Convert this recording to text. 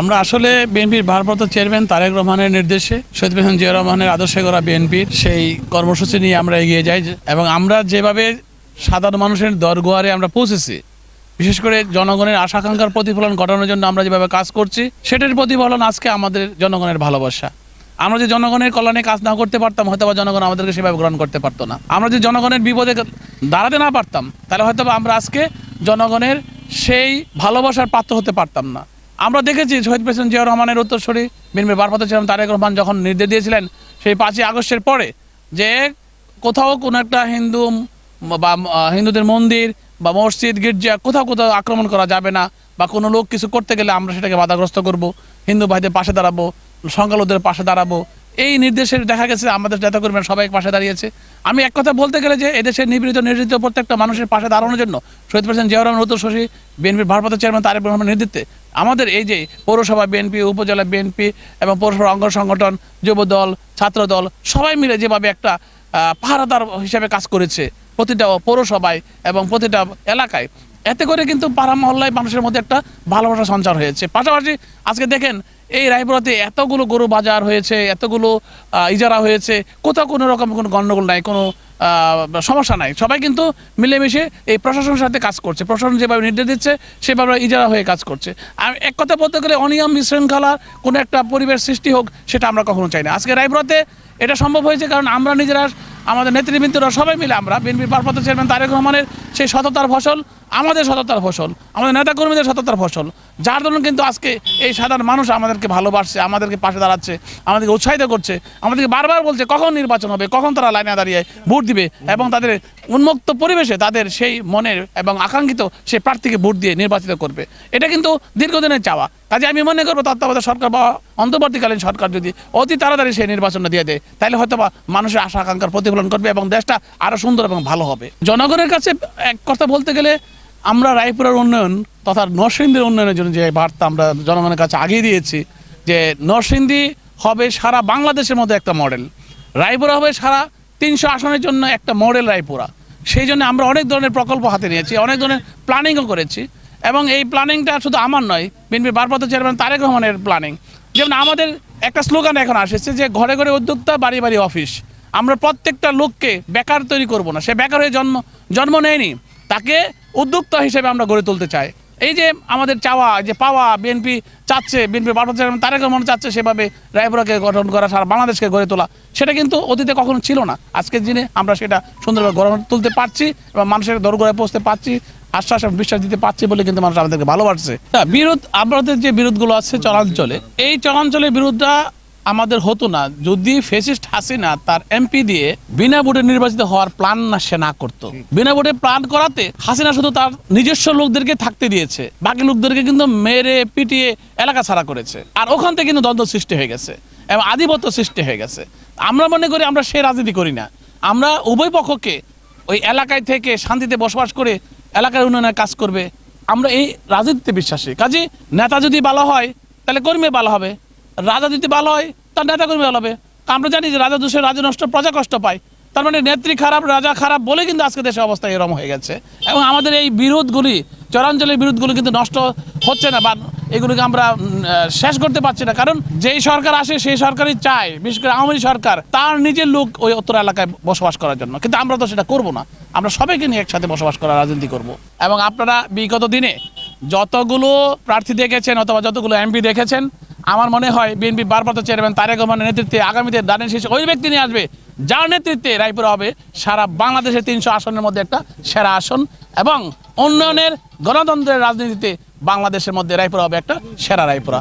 আমরা আসলে বিএনপির ভারপ্রাপ্ত চেয়ারম্যান তারেক রহমানের নির্দেশে শহীদ প্রেসিডেন্ট জিয়া রহমানের আদর্শে করা বিএনপির সেই কর্মসূচি নিয়ে আমরা এগিয়ে যাই এবং আমরা যেভাবে সাধারণ মানুষের দরগোয়ারে আমরা পৌঁছেছি, বিশেষ করে জনগণের আশা আকাঙ্ক্ষার প্রতিফলন ঘটানোর জন্য আমরা যেভাবে কাজ করছি, সেটার প্রতিফলন আজকে আমাদের জনগণের ভালোবাসা। আমরা যে জনগণের কল্যাণে কাজ না করতে পারতাম হয়তো বা জনগণ আমাদেরকে সেভাবে গ্রহণ করতে পারতো না। আমরা যে জনগণের বিপদে দাঁড়াতে না পারতাম, তাহলে হয়তো আমরা আজকে জনগণের সেই ভালোবাসার পাত্র হতে পারতাম না। আমরা দেখেছি শহীদ প্রেসিডেন্ট জিয়া রহমানের উত্তরসূরি বিএনপির ভারপ্রাপ্ত ছিলাম তারেক রহমান যখন নির্দেশ দিয়েছিলেন, সেই পাঁচই আগস্টের পরে যে কোথাও কোনো একটা হিন্দু বা হিন্দুদের মন্দির বা মসজিদ, গির্জা কোথাও কোথাও আক্রমণ করা যাবে না বা কোনো লোক কিছু করতে গেলে আমরা সেটাকে বাধাগ্রস্ত করব। হিন্দু ভাইদের পাশে দাঁড়াবো, সংখ্যালঘুদের পাশে দাঁড়াবো এই নির্দেশের দেখা গেছে আমাদের নেতাকর্মীরা সবাই পাশে দাঁড়িয়েছে। আমি এক কথা বলতে গেলে যে এদেশের নিপীড়িত নির্যাতিত প্রত্যেকটা মানুষের পাশে দাঁড়ানোর জন্য শহীদ প্রেসিডেন্ট জিয়া রহমান শশী বিএনপির ভারপ্রাপ্ত চেয়ারম্যান তারেক রহমানের নেতৃত্বে আমাদের এই যে পৌরসভা, বিএনপি, উপজেলা বিএনপি এবং পৌরসভা অঙ্গ সংগঠন যুব দল ছাত্র দল সবাই মিলে যেভাবে একটা পাহারাদার হিসেবে কাজ করেছে প্রতিটা পৌরসভায় এবং প্রতিটা এলাকায় এতে করে কিন্তু পাড়া মহল্লায় মানুষের মধ্যে একটা ভালোবাসা সঞ্চার হয়েছে। পাশাপাশি আজকে দেখেন, এই রায়পুরাতে এতগুলো গরু বাজার হয়েছে, এতগুলো ইজারা হয়েছে, কোথাও কোনো রকম কোনো গণ্ডগোল নাই, কোনো সমস্যা নাই। সবাই কিন্তু মিলেমিশে এই প্রশাসনের সাথে কাজ করছে। প্রশাসন যেভাবে নির্দেশ দিচ্ছে, সেভাবে ইজারা হয়ে কাজ করছে। আর এক কথা বলতে গেলে অনিয়ম বিশৃঙ্খলার কোনো একটা পরিবেশ সৃষ্টি হোক, সেটা আমরা কখনো চাই না। আজকে রায়পুরাতে এটা সম্ভব হয়েছে কারণ আমরা নিজেরা, আমাদের নেতৃবৃন্দরা সবাই মিলে আমরা, বিএনপির ভারপ্রাপ্ত চেয়ারম্যান তারেক রহমানের সেই সততার ফসল, আমাদের সততার ফসল, আমাদের নেতাকর্মীদের সততার ফসল, যার জন্য কিন্তু আজকে এই সাধারণ মানুষ আমাদেরকে ভালোবাসছে, আমাদেরকে পাশে দাঁড়াচ্ছে, আমাদেরকে উৎসাহিত করছে, আমাদেরকে বারবার বলছে কখন নির্বাচন হবে, কখন তারা লাইনে দাঁড়িয়ে ভোট এবং তাদের উন্মুক্ত পরিবেশে তাদের সেই মনের এবং আকাঙ্ক্ষিত সেই প্রার্থীকে ভোট দিয়ে নির্বাচিত করবে। এটা কিন্তু দীর্ঘদিনের চাওয়া। কাজে আমি মনে করব তত্ত্বাবধায়ক সরকার বা অন্তর্বর্তীকালীন সরকার যদি অতি তাড়াতাড়ি সেই নির্বাচনটা দিয়ে দেয়, তাহলে হয়তো বা মানুষের আশা আকাঙ্ক্ষার প্রতিফলন করবে এবং দেশটা আরও সুন্দর এবং ভালো হবে। জনগণের কাছে এক কথা বলতে গেলে, আমরা রায়পুরের উন্নয়ন তথা নরসিংদীর উন্নয়নের জন্য যে বার্তা আমরা জনগণের কাছে আগিয়ে দিয়েছি, যে নরসিংদী হবে সারা বাংলাদেশের মধ্যে একটা মডেল। রায়পুরা হবে সারা তিনশো আসনের জন্য একটা মডেল রায়পুরা। সেই জন্য আমরা অনেক ধরনের প্রকল্প হাতে নিয়েছি, অনেক ধরনের প্ল্যানিংও করেছি। এবং এই প্ল্যানিংটা শুধু আমার নয় বিএনপির ভারপ্রাপ্ত চেয়ারম্যান তারেক রহমানের প্ল্যানিং যেমন আমাদের একটা স্লোগান এখন আসছে যে ঘরে ঘরে উদ্যোক্তা, বাড়ি বাড়ি অফিস আমরা প্রত্যেকটা লোককে বেকার তৈরি করব না। সে বেকার হয়ে জন্ম জন্ম নেয়নি, তাকে উদ্যোক্তা হিসেবে আমরা গড়ে তুলতে চাই। এই যে আমাদের চাওয়া, যে পাওয়া বিএনপি চাচ্ছে, বিএনপি ভারপ্রাপ্ত চেয়ারম্যান তারেক চাচ্ছে সেভাবে রায়পুরাকে গঠন করা, সারা বাংলাদেশকে গড়ে তোলা, সেটা কিন্তু অতীতে কখনো ছিল না। আজকের দিনে আমরা সেটা সুন্দরভাবে গড়ে তুলতে পারছি এবং মানুষের দরগড়ে পৌঁছতে পারছি, আশ্বাস এবং বিশ্বাস দিতে পারছি বলে কিন্তু মানুষ আমাদেরকে ভালোবাসছে। বিরোধ আমাদের যে বিরোধগুলো আছে চলাঞ্চলে, এই চলাঞ্চলের বিরোধটা আমাদের হতো না। যদি ফেসিস্ট হাসিনা তার এমপি দিয়ে বিনা ভোটে নির্বাচিত হওয়ার প্ল্যান না সে না করতো। বিনা ভোটে প্ল্যান করাতে হাসিনা শুধু তার নিজস্ব লোকদেরকে থাকতে দিয়েছে। বাকি লোকদেরকে কিন্তু মেরে, পিটিয়ে এলাকা ছাড়া করেছে। আর ওখান থেকে কিন্তু দ্বন্দ্ব সৃষ্টি হয়ে গেছে এবং আধিপত্য সৃষ্টি হয়ে গেছে। আমরা মনে করি আমরা সে রাজনীতি করি না। আমরা উভয় পক্ষকে ওই এলাকায় থেকে শান্তিতে বসবাস করে এলাকার উন্নয়নের কাজ করবে। আমরা এই রাজনীতিতে বিশ্বাসী। কাজে নেতা যদি ভালো হয়, তাহলে কর্মী ভালো হবে। রাজা যদি ভালো হয়, তার নেতা কর্মী ভালো হবে। আমরা জানি যে রাজা দোষে রাজা নষ্ট, প্রজা কষ্ট পায়। তার মানে নেত্রী খারাপ, রাজা খারাপ বলে কিন্তু আজকে দেশের অবস্থা এরম হয়ে গেছে। এবং আমাদের এই বিরোধগুলি, চরাঞ্চলের বিরোধগুলি কিন্তু নষ্ট হচ্ছে না বা এগুলোকে আমরা শেষ করতে পারছি না। কারণ যেই সরকার আসে, সেই সরকারই চায়, বিশেষ করে আওয়ামী সরকার, তার নিজের লোক ওই উত্তর এলাকায় বসবাস করার জন্য। কিন্তু আমরা তো সেটা করব না। আমরা সবাইকে নিয়ে একসাথে বসবাস করার রাজনীতি করব। এবং আপনারা বিগত দিনে যতগুলো প্রার্থী দেখেছেন অথবা যতগুলো এমপি দেখেছেন আমার মনে হয় বিএনপি বারবার চেয়ারম্যান তারেক রহমানের নেতৃত্বে আগামীতে দানের শেষে ওই ব্যক্তি নিয়ে আসবে, যার নেতৃত্বে রায়পুরা হবে সারা বাংলাদেশের তিনশো আসনের মধ্যে একটা সেরা আসন এবং উন্নয়নের গণতন্ত্রের রাজনীতিতে বাংলাদেশের মধ্যে রায়পুরা হবে একটা সেরা রায়পুরা।